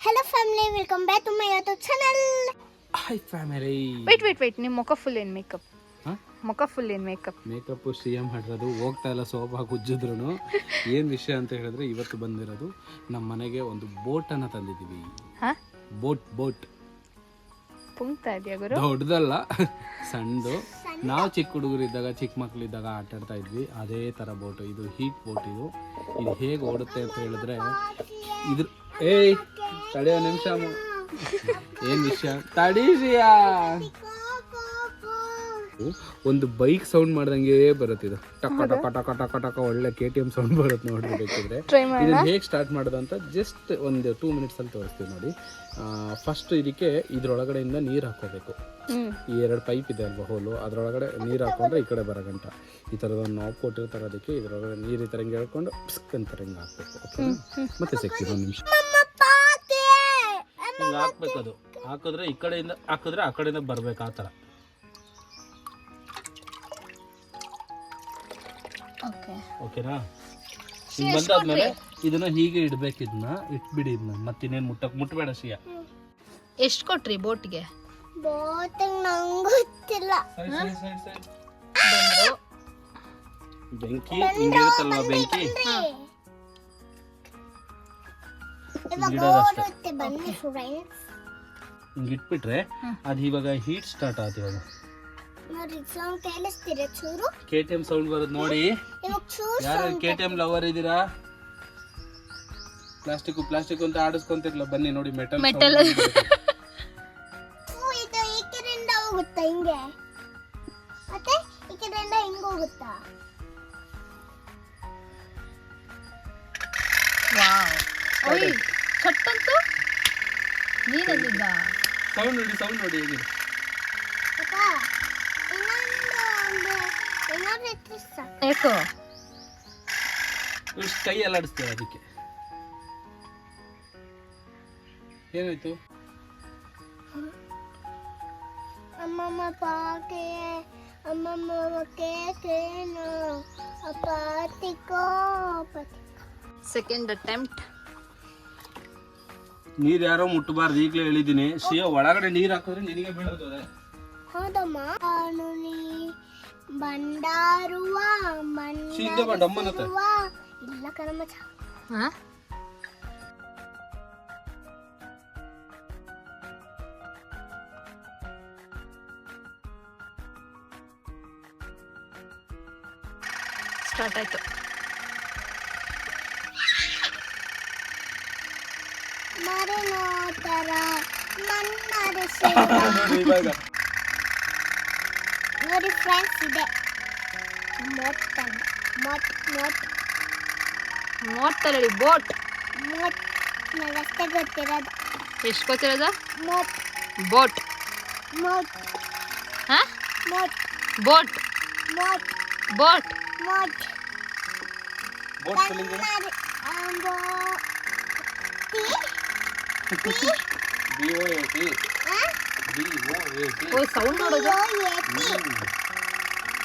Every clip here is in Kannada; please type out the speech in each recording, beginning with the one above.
Hello family welcome back to my YouTube channel hi family wait wait wait ನಿಮ್ಮ ಮುಖ ಫುಲ್ ಏನು ಮೇಕಪ್ ಹಾಂ? ಮುಖ ಫುಲ್ ಏನು ಮೇಕಪ್ ಮೇಕಪ್ ಸಿ ಎಂ ಮಾಡಿರೋದು ಹೋಗ್ತಾ ಇಲ್ಲ ಸೋಪ್ ಹಾಕಿ ಉಜ್ಜಿದ್ರು ಏನು ವಿಷಯ ಅಂತ ಹೇಳಿದ್ರೆ ಇವತ್ತು ಬಂದಿರೋದು ನಮ್ಮ ಮನೆಗೆ ಒಂದು ಬೋಟನ್ನು ತಂದಿದ್ದೀವಿ. ಹಾಂ? ಬೋಟ್ ಬೋಟ್ ಪುಂಗ್ತಾ ಇದೆಯಾ ಗುರು? ದೊಡ್ಡದಲ್ಲ. ಸಣ್ಣದು ನಾವು ಚಿಕ್ಕ ಹುಡುಗರಿದ್ದಾಗ ಚಿಕ್ಕ ಮಕ್ಕಳಿದ್ದಾಗ ಆಟ ಆಡ್ತಾ ಇದ್ವಿ. ಅದೇ ಥರ ಬೋಟು ಇದು ಹೀಟ್ ಬೋಟ್ ಇದು. ಇದು ಹೇಗೆ ಓಡುತ್ತೆ ಅಂತ ಹೇಳಿದ್ರೆ ಇದ್ರ ಏಯ್ ತಡೆಯೋ ನಿಮಿಷ ಏನ್ ವಿಷಯ? ತಡೀರಿಯಾ? ಒಂದು ಬೈಕ್ ಸೌಂಡ್ ಮಾಡ್ದಂಗೆ ಬರುತ್ತೆ ಇದು. ಟಕ ಟಕ ಟಕ ಟಕ ಟಕ ಒಳ್ಳೆ ಕೆ ಟಿ ಸೌಂಡ್ ಬರುತ್ತೆ ನೋಡ್ರಿ ಬೇಕಿದ್ರೆ. ಇದನ್ನ ಹೇಗೆ ಸ್ಟಾರ್ಟ್ ಮಾಡೋದು ಅಂತ ಜಸ್ಟ್ ಒಂದು ಟೂ ಮಿನಿಟ್ಸ್ ಅಲ್ಲಿ ತೋರಿಸ್ತೀವಿ ನೋಡಿ. ಫಸ್ಟ್ ಇದಕ್ಕೆ ಇದ್ರೊಳಗಡೆಯಿಂದ ನೀರು ಹಾಕೋಬೇಕು ಈ ಎರಡು ಪೈಪ್ ಇದೆ ಅಲ್ವಾ ಹೋಲು ಅದರೊಳಗಡೆ ನೀರು ಹಾಕೊಂಡ್ರೆ ಈ ಕಡೆ ಬರೋ ಗಂಟ. ಈ ಥರದ ಒಂದು ನಾವು ಕೊಟ್ಟಿರ್ತಾರೆ ಅದಕ್ಕೆ ಇದ್ರೊಳಗಡೆ ನೀರು ಈ ಥರ ಹಿಂಗೆ ಹೇಳ್ಕೊಂಡು ಪಿಸ್ಕ್ ಅಂತ ಹಿಂಗೆ ಹಾಕ್ಬೇಕು. ಓಕೆ ಮತ್ತೆ ಸಿಗ್ತೀವಿ ಒಂದು ನಿಮಿಷ. ಹಿಂಗೆ ಹಾಕ್ಬೇಕು ಅದು. ಹಾಕಿದ್ರೆ ಈ ಕಡೆಯಿಂದ ಹಾಕಿದ್ರೆ ಆ ಕಡೆಯಿಂದ ಬರ್ಬೇಕು ಆ ಥರ. ಓಕೆ. ಓಕೆನಾ? ಹಿಂಗೆ ಬಂದಾದ್ಮೇಲೆ ಇದನ್ನ ಹೀಗೆ ಇಡ್ಬೇಕು ಇದನ್ನ. ಇಟ್ಬಿಡಿ ಇದನ್ನ. ಮತ್ತಿನ್ನೇನು ಮುಟ್ಟಕ್ ಮುಟ್ಟಬೇಡ ಸಿಯ ಎಷ್ಟು ಕೊಟ್ರಿ ಬೋಟ್ಗೆ? ಬೋಟಿಂಗ್ ನಂಗೆ ಗೊತ್ತಿಲ್ಲ. ಬೆಂಕಿ ಹಿಂಗಿರುತ್ತಲ್ವಾ ಬೆಂಕಿ? ಇವಾಗ ಇಡೋದಷ್ಟೇ ಬನ್ನಿ ಫ್ರೆಂಡ್ಸ್ ಹಿಂಗೆ ಇಟ್ಬಿಟ್ರೆ ಅದು ಇವಾಗ ಹೀಟ್ ಸ್ಟಾರ್ಟ್ ಆಯ್ತು ಇವಾಗ. ನೋಡಿ ಸೌಂಡ್ ಕೇಳಿಸ್ತೀರ ಚೂರು? ಕೆ ಟಿ ಎಂ ಸೌಂಡ್ ಬರೋದು ನೋಡಿ. ಇವಾಗ ಚೂರು ಯಾರು ಕೆ ಟಿ ಎಂ ಲವರ್ ಇದ್ದೀರಾ? ಪ್ಲಾಸ್ಟಿಕ್ ಪ್ಲಾಸ್ಟಿಕ್ ಅಂತ ಆಡಿಸ್ಕೊಂತಿರ್ಲ. ಬನ್ನಿ ನೋಡಿ ಮೆಟಲ್ ಮೆಟಲ್ ಇದು ಈ ಕಡೆಯಿಂದ ಹೋಗುತ್ತಾ ಹಿಂಗೆ? ಮತ್ತೆ ಈ ಕಡೆಯಿಂದ ಹಿಂಗೆ ಹೋಗುತ್ತಾ? ವಾವ್ ಓಯ್ ಚಟ್ಟಂತೂ ನೀನಲ್ಲಿದ್ದ? ಸೌಂಡ್ ನೋಡಿ ಸೌಂಡ್ ನೋಡಿ ಹೇಗಿದೆ ಇಷ್ಟು ಕೈ ಅಲ್ಲಾಡಿಸ್ತೇವೆ ಅದಕ್ಕೆ? ಏನಾಯ್ತು? ಅಮ್ಮಮ್ಮ ಪಾಕೆ ಅಮ್ಮಮ್ಮ ಕೇಕೇನು ಅಪ್ಪ ಸೆಕೆಂಡ್ ಅಟೆಂಪ್ಟ್ ನೀರ್ ಯಾರೋ ಮುಟ್ಟಬಾರ್ದು ಈಗಲೇ ಹೇಳಿದ್ದೀನಿ. ಶಿವ ಒಳಗಡೆ ನೀರ್ ಹಾಕಿದ್ರೆ ನಿನಗೆ ಬೀಳೋದು ಹೌದಮ್ಮ. ನಾನು ನೀ ಬಂಡಾರುವ ಶೀಘ್ರ ಬಾ, ಡಮ್ಮನತ್ತೆ. ಮಂಡರುವ ಇಲ್ಲ ಕಣಮ್ಮ ಚ ಸ್ಟಾರ್ಟ್ ಆಯ್ತು. ಮರೆನೋ ತರ ಮಣ್ಣರೆ ಇವಾಗ. ನೋಡಿ ಫ್ರೆಂಡ್ಸ್ ಇದೆ. ಮೊಟ್ ಅಂತ. ಮೊಟ್ ಮೊಟ್ ನೋಡ್ತಾರೆ ಬೋಟ್. ಮೊಟ್ ನನಗಷ್ಟೇ ಗೊತ್ತಿರೋದು. ಎಷ್ಟು ಗೊತ್ತಿರೋದು? ಮೊಟ್ ಬೋಟ್. ಮೊಟ್ ಹಾ? ಮೊಟ್ ಬೋಟ್. ಮೊಟ್ ಬೋಟ್. ಮೊಟ್ boat spelling Kannada ಅಂಬೋ T T B O A T ಆ? B O A T O sound ನೋಡೋದು B-O-A-T.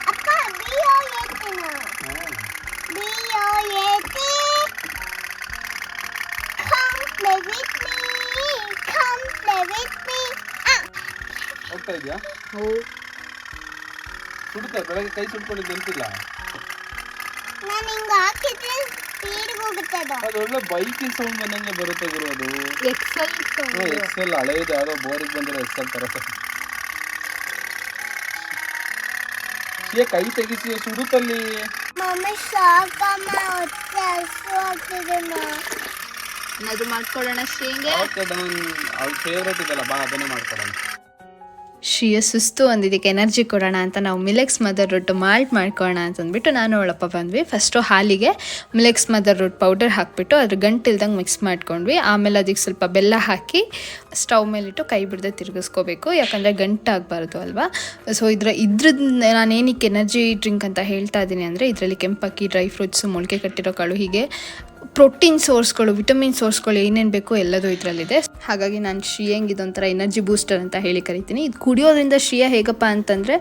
ಅಪ್ಪ B-O-A-T-ನ. B-O-A-T. Come play with me. Come play with me. ಆ, ಹೋಗ್ತಾ ಇದೆಯಾ ಓ ಸುಡುತ್ತೆ ಬೆಳಗ್ಗೆ ಕೈ ಸುಟ್ಕೊಂಡಿದ್ದು ನೆನಪಿಲ್ಲ ನಾನ್ ಹಿಂಗ್ ಹಾಕಿದ್ರೆ ಸ್ಪೀಡ್ ಹೋಗುತ್ತೆ ಅದು. ಅದು ಒಳ್ಳೆ ಬೈಕಿನ ಸೌಂಡ್ ಬಂದಂಗೆ ಬರುತ್ತೆ ಗುರು ಅದು. Excel sound. ಎಕ್ಸೆಲ್ ಹಳೇದು ಯಾವ್ದೋ ಬೋರಿಗೆ ಬಂದಿರೋ ಎಕ್ಸೆಲ್ ತರ. ಏ ಕೈ ತೆಗಿಸಿ ಸುಡುತ್ತಲ್ಲಿ ಅದು ಮಾಡ್ಕೊಳ್ಳೋಣ ಡನ್ ಅವ್ರ ಫೇವ್ರೇಟ್ ಇದೆಲ್ಲ ಬಾ ಅದನ್ನೇ ಮಾಡ್ಕೊಡೋಣ ಶ್ರೀಯ ಸುಸ್ತು ಅಂದಿದ್ದಕ್ಕೆ ಎನರ್ಜಿ ಕೊಡೋಣ ಅಂತ ನಾವು ಮಿಲೆಕ್ಸ್ ಮದರ್ ರೊಟ್ಟು ಮಾಲ್ಟ್ ಮಾಡ್ಕೊಳ್ಳೋಣ ಅಂತಂದ್ಬಿಟ್ಟು ನಾನು ಅವಳಪ್ಪ ಬಂದ್ವಿ. ಫಸ್ಟು ಹಾಲಿಗೆ ಮಿಲೆಕ್ಸ್ ಮದರ್ ರೊಟ್ಟು ಪೌಡರ್ ಹಾಕಿಬಿಟ್ಟು ಅದ್ರ ಗಂಟಿಲ್ದಂಗೆ ಮಿಕ್ಸ್ ಮಾಡ್ಕೊಂಡ್ವಿ. ಆಮೇಲೆ ಅದಕ್ಕೆ ಸ್ವಲ್ಪ ಬೆಲ್ಲ ಹಾಕಿ ಸ್ಟವ್ ಮೇಲಿಟ್ಟು ಕೈ ಬಿಡದೆ ತಿರುಗಿಸ್ಕೋಬೇಕು. ಯಾಕಂದರೆ ಗಂಟಾಗಬಾರ್ದು ಅಲ್ವಾ? ಸೊ ಇದ್ರ ಇದ್ರದ್ದು ನಾನು ಏನಕ್ಕೆ ಎನರ್ಜಿ ಡ್ರಿಂಕ್ ಅಂತ ಹೇಳ್ತಾ ಇದ್ದೀನಿ ಅಂದರೆ ಇದರಲ್ಲಿ ಕೆಂಪಕ್ಕಿ ಡ್ರೈ ಫ್ರೂಟ್ಸು ಮೊಳಕೆ ಕಟ್ಟಿರೋ ಕಾಳು ಹೀಗೆ ಪ್ರೋಟೀನ್ ಸೋರ್ಸ್ಗಳು, ವಿಟಮಿನ್ ಸೋರ್ಸ್ಗಳು ಏನೇನು ಬೇಕು ಎಲ್ಲದೂ ಇದರಲ್ಲಿದೆ. ಹಾಗಾಗಿ ನಾನು ಇದೊಂಥರ ಎನರ್ಜಿ ಬೂಸ್ಟರ್ ಅಂತ ಹೇಳಿ ಕರಿತೀನಿ. ಇದು ಕುಡಿಯೋದ್ರಿಂದ ಶ್ರೀಯ ಹೇಗಪ್ಪ ಅಂತಂದರೆ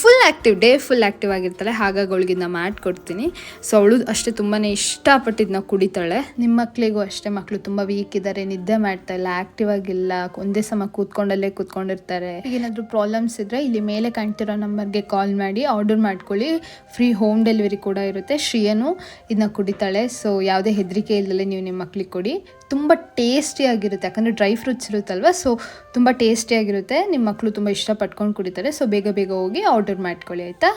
full active day full active ಆಗಿರ್ತಾಳೆ, ಹಾಗಾಗಿ ಅವಳಿಗೆ ಇದನ್ನ ಮಾಡಿಕೊಡ್ತೀನಿ. ಸೊ ಅವಳು ಅಷ್ಟೇ ತುಂಬಾ ಇಷ್ಟಪಟ್ಟು ಇದನ್ನ ಕುಡಿತಾಳೆ. ನಿಮ್ಮ ಮಕ್ಕಳಿಗೂ ಅಷ್ಟೇ ಮಕ್ಕಳು ತುಂಬ ವೀಕ್ ಇದ್ದಾರೆ ನಿದ್ದೆ ಮಾಡ್ತಾ ಇಲ್ಲ ಆ್ಯಕ್ಟಿವ್ ಆಗಿಲ್ಲ, ಒಂದೇ ಸಮ ಕೂತ್ಕೊಂಡಲ್ಲೇ ಕೂತ್ಕೊಂಡಿರ್ತಾರೆ. ಏನಾದರೂ ಪ್ರಾಬ್ಲಮ್ಸ್ ಇದ್ದರೆ ಇಲ್ಲಿ ಮೇಲೆ ಕಾಣ್ತಿರೋ ನಂಬರ್ಗೆ ಕಾಲ್ ಮಾಡಿ ಆರ್ಡರ್ ಮಾಡ್ಕೊಳ್ಳಿ. ಫ್ರೀ ಹೋಮ್ ಡೆಲಿವರಿ ಕೂಡ ಇರುತ್ತೆ. ಶ್ರೀಯನು ಇದನ್ನ ಕುಡಿತಾಳೆ. ಸೊ ಯಾವುದೇ ಹೆದರಿಕೆ ಇಲ್ಲದಲ್ಲೇ ನೀವು ನಿಮ್ಮ ಮಕ್ಳಿಗೆ ಕೊಡಿ. ತುಂಬ ಟೇಸ್ಟಿಯಾಗಿರುತ್ತೆ ಯಾಕಂದರೆ ಡ್ರೈ ಫ್ರೂಟ್ಸ್ ಇರುತ್ತಲ್ವ ಸೊ ತುಂಬ ಟೇಸ್ಟಿಯಾಗಿರುತ್ತೆ ನಿಮ್ಮ ಮಕ್ಕಳು ತುಂಬ ಇಷ್ಟಪಟ್ಕೊಂಡು ಕುಡಿತಾರೆ ಸೊ ಬೇಗ ಬೇಗ ಹೋಗಿ ಆರ್ಡರ್ ಮಾಡ್ಕೊಳ್ಳಿ, ಆಯಿತಾ?